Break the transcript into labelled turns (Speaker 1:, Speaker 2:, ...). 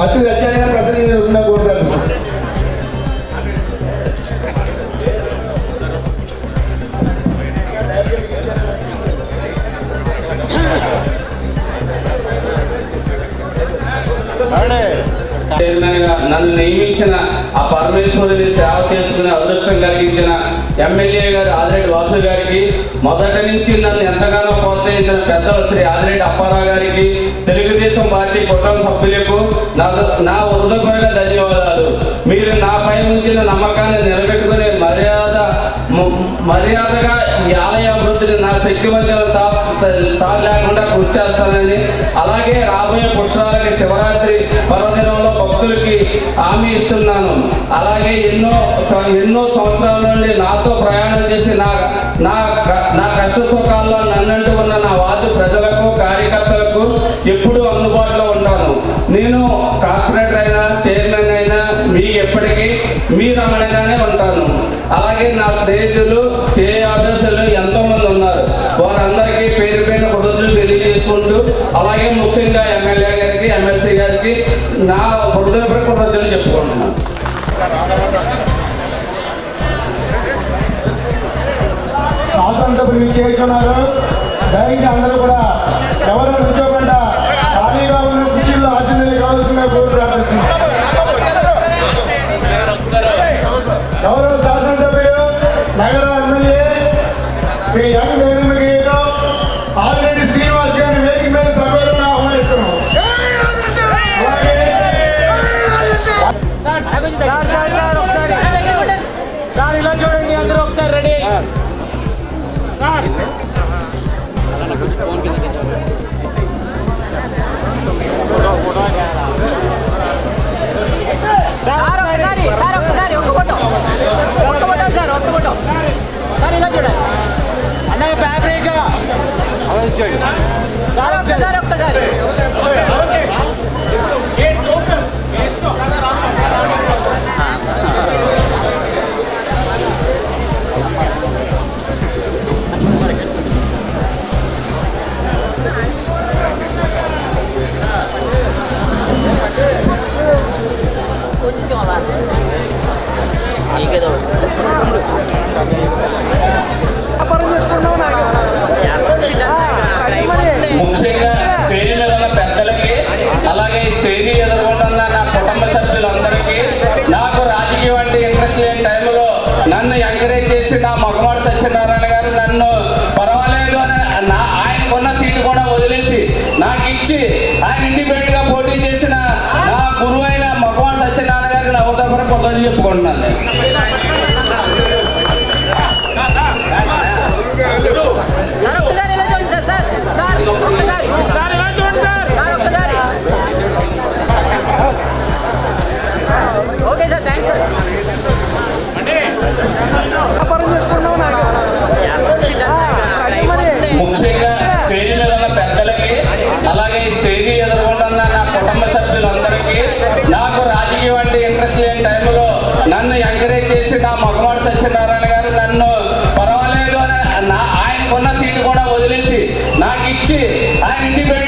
Speaker 1: అతి అత్యాయన ప్రసంగించిన నేను
Speaker 2: వస్తున్నా కోరుతాను నన్ను నియమించిన ఆ పరమేశ్వరుని సేవ చేసుకునే అదృష్టం కలిగించిన ఎమ్మెల్యే గారు ఆదిరెడ్డి వాసు గారికి మొదటి నుంచి నన్ను ఎంతగానో ప్రోత్సహించిన పెద్దలు శ్రీ ఆదిరెడ్డి అప్పారావు గారికి తెలుగు పార్టీ కుటుంబ సభ్యులకు నా నా హృదయపూర్వక ధన్యవాదాలు. మీరు నాపై ఉంచిన నమ్మకాన్ని నిలబెట్టుకునే మర్యాద మర్యాదగా ఈ ఆలయ అభివృద్ధిని నా శక్తి వంచన తా లేకుండా కూర్చేస్తానని అలాగే రాబోయే పుష్పాలకి శివరాత్రి పర్వదినంలో భక్తులకి హామీ ఇస్తున్నాను. అలాగే ఎన్నో ఎన్నో సంవత్సరాల నుండి నాతో ప్రయాణం చేసి నా నా నా కష్ట సుఖాల్లో నన్ను ఎప్పుడూ అందుబాటులో ఉంటాను నేను కార్పొరేటర్ అయినా చైర్మన్ అయినా మీకు ఎప్పటికీ మీ రమణగానే ఉంటాను. అలాగే నా స్నేహితులు శ్రేయాభ్యాసులు ఎంతో మంది ఉన్నారు. వారందరికీ పేరు పైన కృతజ్ఞతలు తెలియజేసుకుంటూ అలాగే ముఖ్యంగా ఎమ్మెల్యే గారికి ఎమ్మెల్సీ గారికి నా హృదయపూర్వక కృతజ్ఞతలు చెప్పుకుంటున్నాను.
Speaker 1: శాసనసభ చేస్తున్నారు? ఆశీర్వాదాలు కావాల్సిన గౌరవ శాసనసభ్యులు నగర ఎమ్మెల్యే మీ యంగ్ నిర్మిగీతో ఆల్రెడీ శ్రీనివాస్ గారి వేదిక మీద సభ్యులను ఆహ్వానిస్తున్నాం.
Speaker 3: ఇలా చూడండి అందరూ ఒకసారి రెడీ
Speaker 4: ఇచ్చి ఆయన
Speaker 2: ఇండిపెండెంట్గా పోటీ చేసిన నా గురువు అయిన మగవాన్ సత్యనారాయణ గారికి నా ఉదాహరణ కొందని చెప్పుకుంటున్నాను ఓకే సార్ థ్యాంక్స్ సార్. నన్ను ఎంకరేజ్ చేసి నా మగవాడు సత్యనారాయణ గారు. నన్ను పర్వాలేదు ఆయన కొన్న సీటు కూడా వదిలేసి నాకు ఇచ్చి ఆయన ఇండిపెండెంట్